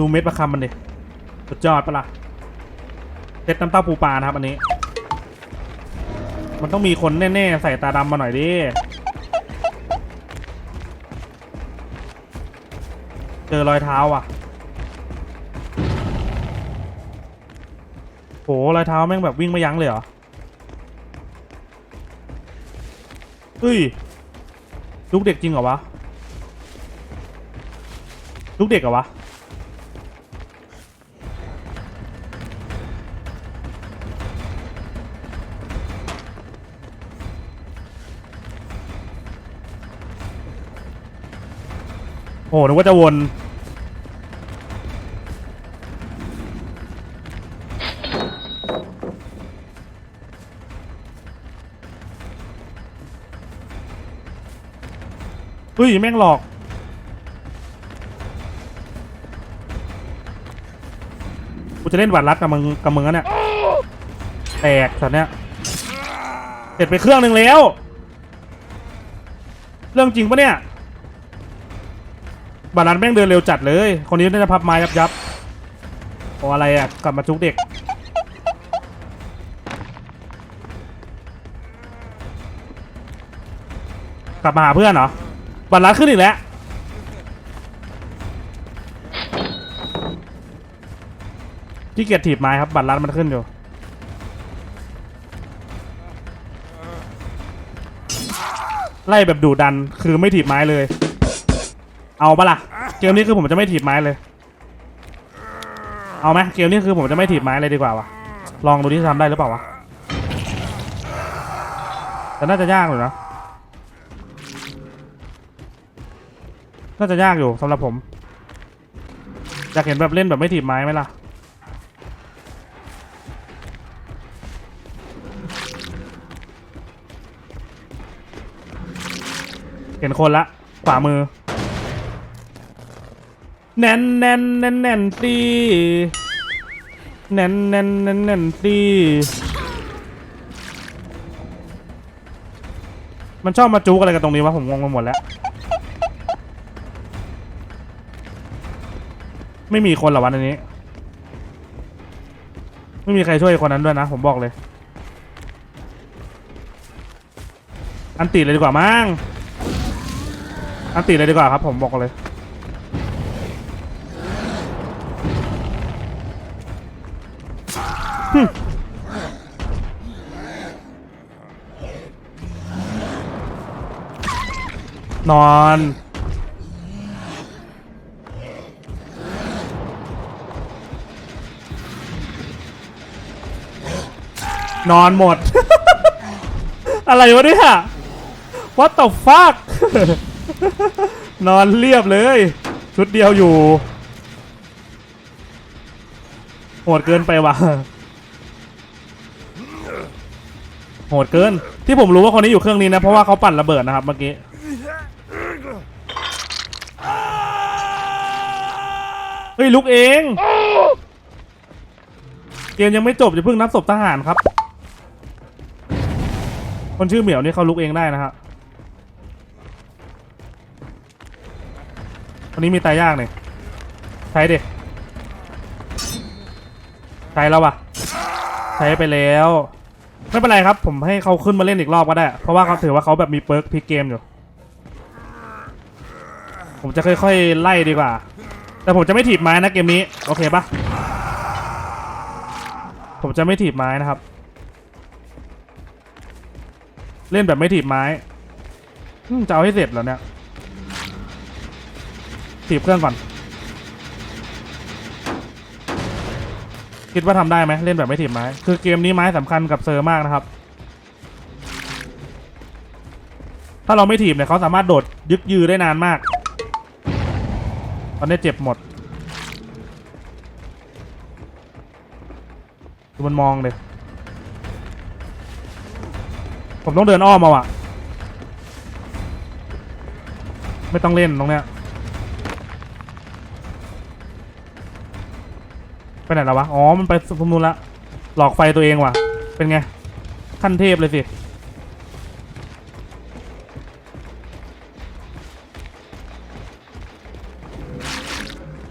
ดูเม็ดประคำมันดิสุดยอดปะล่ะเซ็ตน้ำเต้าปูปลานะครับอันนี้ มันต้องมีคนแน่ๆ ใส่ตาดำมาหน่อยดิเจอรอยเท้าอะโหรอยเท้าแม่งแบบวิ่งไม่ยั้งเลยเหรอเฮ้ยลูกเด็กจริงเหรอวะลูกเด็กเหรอวะ โอ้นึกว่าจะวนเฮ้ย แม่งหลอก กูจะเล่นหวัดรัดกับมึงกับมึงอะเนี่ย แตกสัตว์เนี่ย เสร็จไปเครื่องหนึ่งแล้ว เรื่องจริงปะเนี่ย บาลานแม่งเดินเร็วจัดเลย คนนี้น่าจะพับไม้ยับยับโอ้อะไรอะกลับมาจุกเด็ก กลับมาหาเพื่อนเหรอบาลานขึ้นอีกแล้วที่เกียจถีบไม้ครับบัตรลัดมันขึ้นอยู่ไล่แบบดุดันคือไม่ถีบไม้เลย เอาปะล่ะ เกมนี้คือผมจะไม่ถีบไม้เลย เอาไหมเกมนี้คือผมจะไม่ถีบไม้เลยดีกว่าวะ ลองดูที่ทำได้หรือเปล่าวะ แต่น่าจะยากอยู่นะ น่าจะยากอยู่สำหรับผม อยากเห็นแบบเล่นแบบไม่ถีบไม้ไหมล่ะเห็นคนละ ขวามือ แน่นแน่นแน่นแน่นตีแน่นแน่นแน่นแน่นตีมันชอบมาจูกอะไรกันตรงนี้วะผมงงไปหมดแล้ว ไม่มีคนเหรอวันนี้ ไม่มีใครช่วยคนนั้นด้วยนะ ผมบอกเลย อันติเลยดีกว่ามั้งอันติเลยดีกว่าครับ ผมบอกเลย นอน นอนหมด อะไรวะเนี่ย What the fuck นอนเรียบเลย ชุดเดียวอยู่โหดเกินไปว่ะ โหดเกิน ที่ผมรู้ว่าคนนี้อยู่เครื่องนี้นะ เพราะว่าเขาปั่นระเบิดนะครับเมื่อกี้เฮ้ยลุกเองเกมยังไม่จบจะเพิ่งนับศพทหารครับ คนชื่อเหมียวนี่เขาลุกเองได้นะฮะคนนี้มีตายยากเนี่ยใช้ดิใช้แล้ววะใช้ไปแล้ว ไม่เป็นไรครับ ผมให้เขาขึ้นมาเล่นอีกรอบก็ได้ เพราะว่าเขาถือว่าเขาแบบมีเปิร์กพลิกเกมอยู่ ผมจะค่อยๆไล่ดีกว่า แต่ผมจะไม่ถีบไม้นะเกมนี้ โอเคปะผมจะไม่ถีบไม้นะครับ เล่นแบบไม่ถีบไม้จะเอาให้เสร็จแล้วเนี่ยถีบเครื่องก่อน คิดว่าทำได้ไหมเล่นแบบไม่ถีบไม้ คือเกมนี้ไม้สำคัญกับเซอร์มากนะครับ ถ้าเราไม่ถีบเนี่ยเขาสามารถโดดยึกยือได้นานมาก ตอนนี้เจ็บหมดดูมันมองเลยผมต้องเดินอ้อมมาว่ะไม่ต้องเล่นตรงเนี้ย ไปไหนแล้ววะ อ๋อ มันไปสมมูลนละ หลอกไฟตัวเองว่ะ เป็นไง ขั้นเทพเลยสิ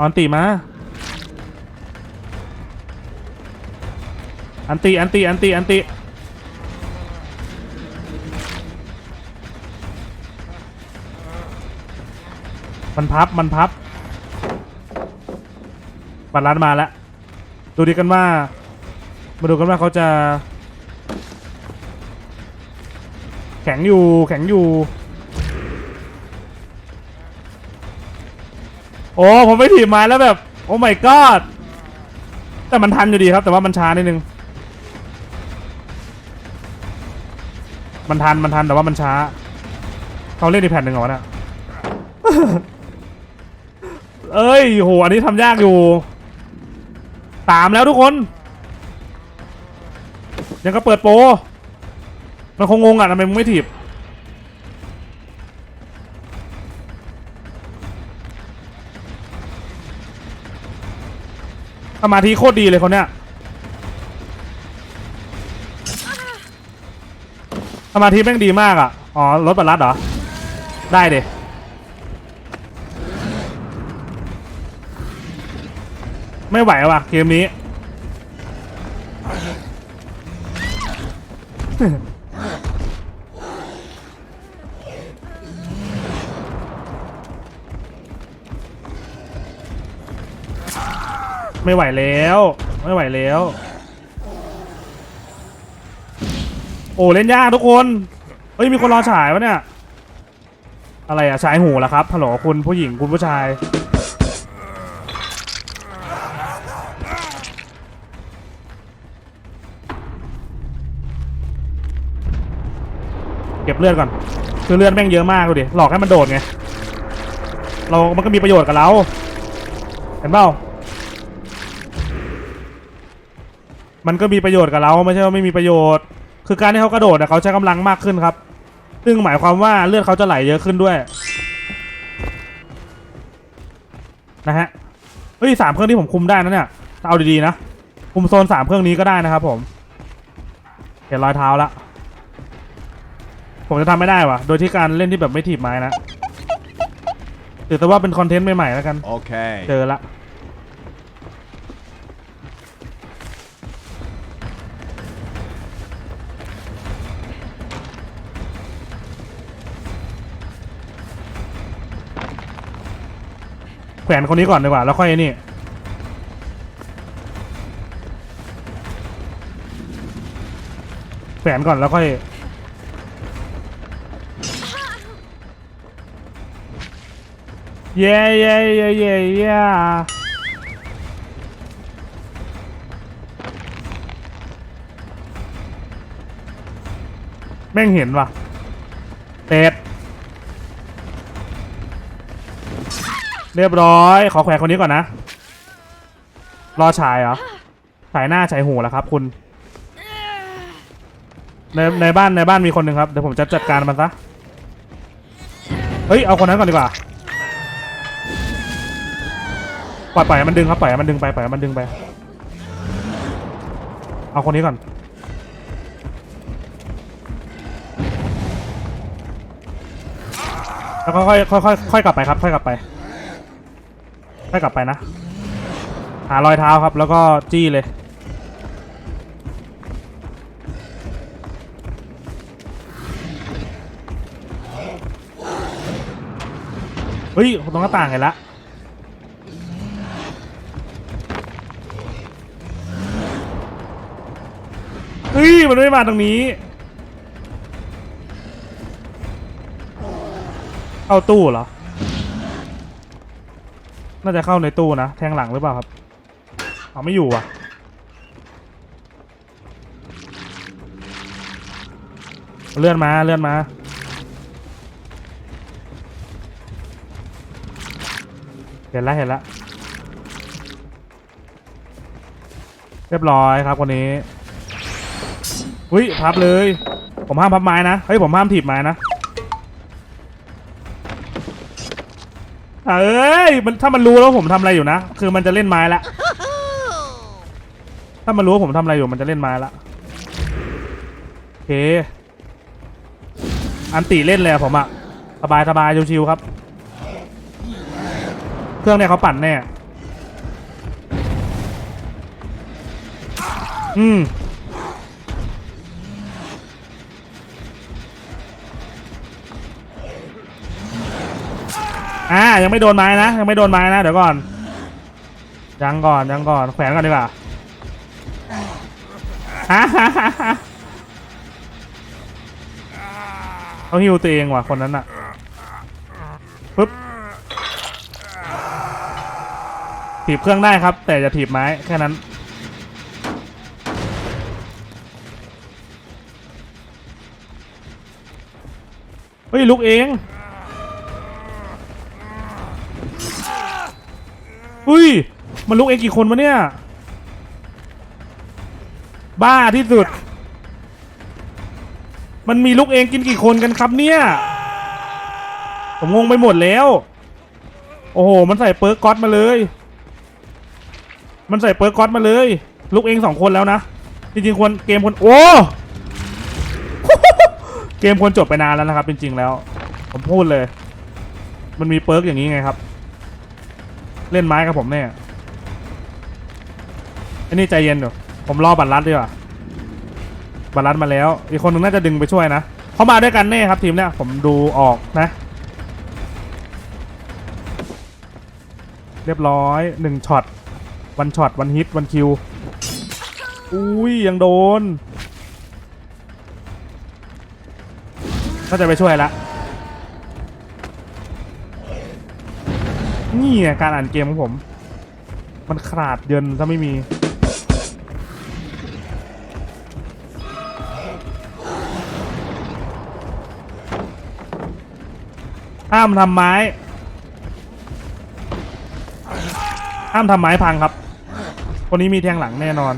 อันตีมา อันตีอันตีอันตีอันตีมันพับ มันพับ บัตรร้านมาแล้ว ดูดีกันว่า มาดูกันว่าเขาจะ แข็งอยู่แข็งอยู่ โอ้ผมไม่ถีบม้แล้วแบบ โอ้ my god แต่มันทันอยู่ดีครับ แต่ว่ามันช้านิดนึง มันทันมันทันแต่ว่ามันช้า เขาเล่นในแผ่นหนึ่งเหรอเนี่ยเอ้ยโหอันนี้ทำยากอยู่ ตามแล้วทุกคน ยังก็เปิดโป มันคงงงอะทำไมมึงไม่ถีบสมาธิโคตรดีเลยคนเนี้ยสมาธิแม่งดีมากอะ อ๋อรถบัลลัดเหรอ ได้เด ไม่ไหวว่ะเกมนี้ ไม่ไหวแล้ว ไม่ไหวแล้ว โอ้เล่นยากทุกคน เฮ้ย มีคนรอฉายวะเนี่ย อะไรอะฉายหูแล้วครับฮัลโหลคุณผู้หญิงคุณผู้ชาย บเลือดก่อนคือเลือดแม่งเยอะมากดูดิหลอกให้มันโดดไงเรามันก็มีประโยชน์กับเราเห็นเปล่ามันก็มีประโยชน์กับเราไม่ใช่ว่าไม่มีประโยชน์ คือการที่เขากระโดดเนี่ยเขาใช้กำลังมากขึ้นครับ ซึ่งหมายความว่าเลือดเขาจะไหลเยอะขึ้นด้วยนะฮะเฮ้ยสามเครื่องที่ผมคุมได้นะเนี่ยเอาดีๆนะคุมโซนสามเครื่องนี้ก็ได้นะครับผมเห็นรอยเท้าและ ผมจะทำไม่ได้วะโดยที่การเล่นที่แบบไม่ถีบไม้นะถือแต่ว่าเป็นคอนเทนต์ใหม่ๆแล้วกัน Okay. เจอละ แขวนคนนี้ก่อนดีกว่า แล้วค่อยไอ้นี่ แขวนก่อนแล้วค่อย เย้เย้เย้เย้เย้แม่งเห็นว่ะเป็ดเรียบร้อย ขอแขวนคนนี้ก่อนนะ รอฉายเหรอฉายหน้าฉายหูแล้วครับ คุณ ในในบ้านในบ้านมีคนหนึ่งครับ เดี๋ยวผมจะจัดการมันซะ เฮ้ย เอาคนนั้นก่อนดีกว่า ล่อยปล่อยให้มันดึงครับปล่อยให้มันดึงไปปล่อยให้มันดึงไป เอาคนนี้ก่อน แล้วค่อยค่อยค่อยค่อยกลับไปครับค่อยกลับไปค่อยกลับไปนะ หารอยเท้าครับ แล้วก็จี้เลย เฮ้ยตรงหน้าต่างเห็นละ ยมันไม่มาตรงนี้ เข้าตู้เหรอ น่าจะเข้าในตู้นะ แทงหลังหรือเปล่าครับ เอาไม่อยู่อะเลื่อนมาเลื่อนมา เห็นแล้วเห็นแล้วเรียบร้อยครับคนนี้ อุ้ยพับเลย ผมห้ามพับไม้นะ เฮ้ยผมห้ามถีบไม้นะเอ้ยมันถ้ามันรู้แล้วผมทำอะไรอยู่นะ คือมันจะเล่นไม้ละ ถ้ามันรู้ว่าผมทำอะไรอยู่มันจะเล่นไม้ละโอเค อันตีเล่นเลยอะผมอะสบายสบายชิวๆครับ เครื่องเนี่ยเขาปั่นแน่ อืม อ่ายังไม่โดนไม้นะยังไม่โดนไม้นะเดี๋ยวก่อนยังก่อนยังก่อนแขวนก่อนดีกว่าฮ่าฮ่าฮ่าเขาฮิวตัวเองว่ะคนนั้นอะปึ๊บถีบเครื่องได้ครับ แต่จะถีบไม้แค่นั้นเฮ้ยลุกเอง อุ้ย มันลุกเองกี่คนวะเนี่ย บ้าที่สุด มันมีลุกเองกินกี่คนกันครับเนี่ย ผมงงไปหมดแล้ว โอ้โห มันใส่เปิร์กก๊อตมาเลย มันใส่เปิร์กก๊อตมาเลยลุกเองสองคนแล้วนะ จริงๆควรเกมควรโอ้เกมควรจบไปนานแล้วนะครับ จริงๆแล้ว ผมพูดเลย มันมีเปิร์กอย่างนี้ไงครับ เล่นไม้กับผมเนี่ยไอ้นี่ใจเย็นอยู่ผมรอบัตรลัดดีกว่าบัตรลัดมาแล้ว อีกคนนึงน่าจะดึงไปช่วยนะเขามาด้วยกันแน่ครับทีมเนี่ยผมดูออกนะ เรียบร้อยหนึ่งช็อตวันช็อตวันฮิตวันคิวอุ้ยยังโดน ก็จะไปช่วยละ นี่ไงการอ่านเกมของผม มันขาดเยินถ้าไม่มี ห้ามทำไม้ ห้ามทำไม้พังครับ คนนี้มีแทงหลังแน่นอน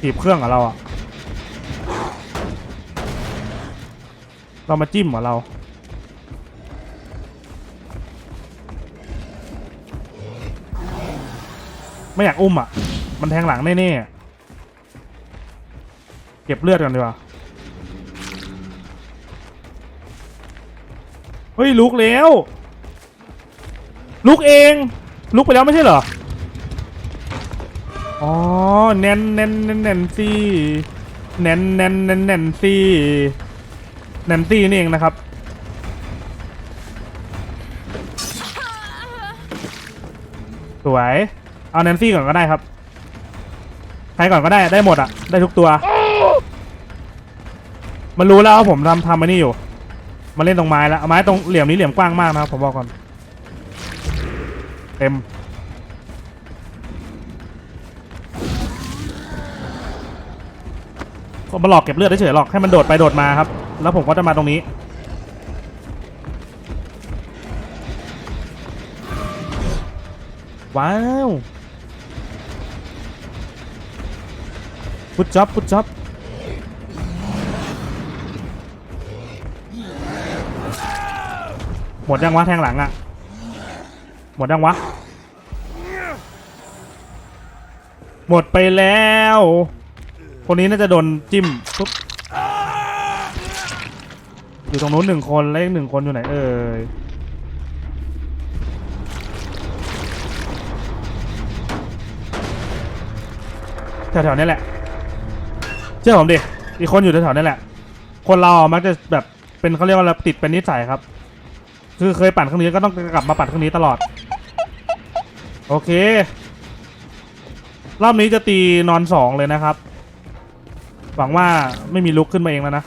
ถีบเครื่องกับเราอะ เรามาจิ้มกับเรา ไม่อยากอุ้มอะ มันแทงหลังแน่ๆ เก็บเลือดกันดีกว่า เฮ้ยลุกแล้ว ลุกเอง ลุกไปแล้วไม่ใช่เหรอ อ๋อแน่นแน่นแน่นแน่นซี่แน่นแน่นแน่นแน่นซี่ แน่นซี่นี่เองนะครับ สวย เอาแนนซี่ก่อนก็ได้ครับ ใครก่อนก็ได้ได้หมดอะได้ทุกตัว มันรู้แล้วว่าผมทำทำมานี่อยู่มาเล่นตรงไม้แล้วไม้ตรงเหลี่ยมนี้เหลี่ยมกว้างมากนะครับผมบอกก่อน เต็มผมมาหลอกเก็บเลือดเฉยๆหรอกให้มันโดดไปโดดมาครับ แล้วผมก็จะมาตรงนี้ ว้าวพุดจ็อบพุดจ็อบหมดยังวะแทงหลังอะหมดยังวะ หมดไปแล้ว คนนี้น่าจะโดนจิ้มปุ๊บ อยู่ตรงนู้นหนึ่งคนแล้วอีกหนึ่งคนอยู่ไหนเอ่ยแถวๆนี้แหละเชื่อผมดิอีกคนอยู่แถวๆนี้แหละ คนเรามักจะแบบเป็นเขาเรียกว่าอะไรติดเป็นนิสัยครับ คือเคยปั่นเครื่องนี้ก็ต้องกลับมาปั่นเครื่องนี้ตลอด โอเค รอบนี้จะตีนอนสองเลยนะครับ หวังว่าไม่มีลุกขึ้นมาเองแล้วนะ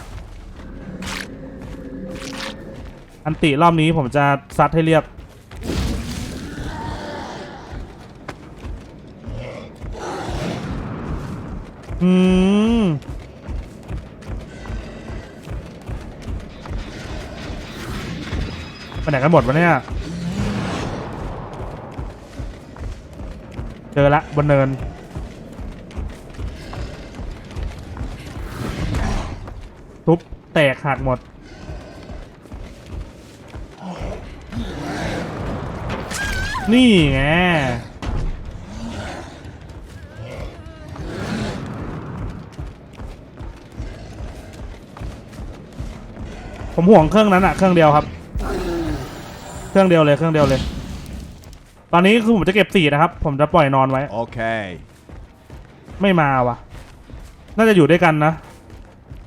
อันติรอบนี้ผมจะซัดให้เรียบ อืม ไปไหนกันหมดวะเนี่ย เจอละบนเนินทุบแตกหักหมด นี่ไงผมห่วงเครื่องนั้นอะเครื่องเดียวครับ เครื่องเดียวเลยเครื่องเดียวเลย ตอนนี้คือผมจะเก็บสี่นะครับ ผมจะปล่อยนอนไว้ Okay. ไม่มาวะน่าจะอยู่ด้วยกันนะ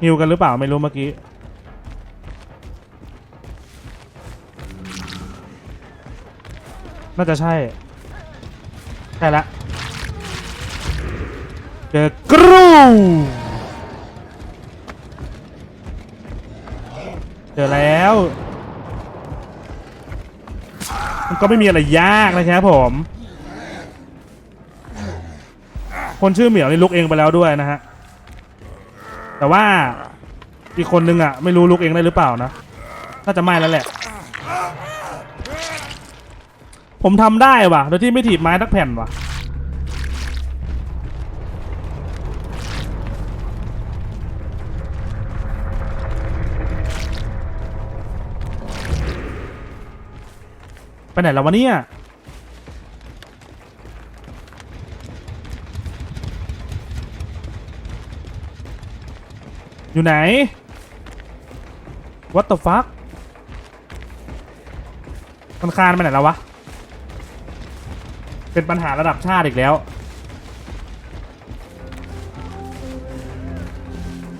ฮิวกันหรือเปล่าไม่รู้เมื่อกี้ น่าจะใช่ ใช่ละเจอกรูเจอแล้ว มันก็ไม่มีอะไรยากนะครับผม คนชื่อเหมียวนี่ลุกเองไปแล้วด้วยนะฮะ แต่ว่าอีกคนนึงอะ ไม่รู้ลุกเองได้หรือเปล่านะ น่าจะไม่แล้วแหละ ผมทำได้ว่ะ โดยที่ไม่ถีบไม้ทักแผ่นว่ะ ไปไหนแล้ววะเนี่ยอยู่ไหน What the fuck มันคานไปไหนแล้ววะ เป็นปัญหาระดับชาติอีกแล้ว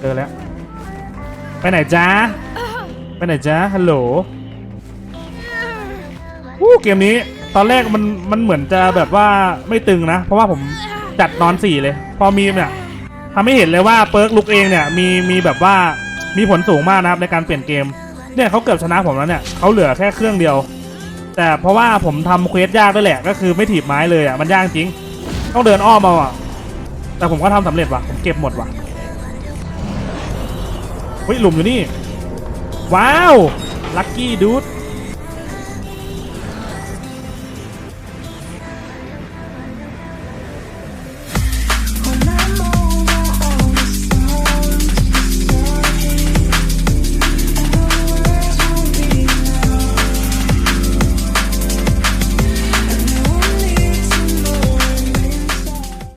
เจอแล้ว ไปไหนจ๊ะไปไหนจ๊ะฮัลโหลวู้เกมนี้ตอนแรกมันมันเหมือนจะแบบว่าไม่ตึงนะ เพราะว่าผมจัดนอนสี่เลย พอมีเนี่ยทำให้เห็นเลยว่าเปิร์กลุกเองเนี่ยมีมีแบบว่ามีผลสูงมากนะครับในการเปลี่ยนเกม เนี่ยเขาเกือบชนะผมแล้วเนี่ยเขาเหลือแค่เครื่องเดียว แต่เพราะว่าผมทำเควสยากด้วยแหละ ก็คือไม่ถีบไม้เลยอะมันยากจริง ต้องเดินอ้อมมาอะ แต่ผมก็ทำสำเร็จว่ะผมเก็บหมดว่ะเฮ้ยหลุมอยู่นี่ ว้าว ลัคกี้ดูด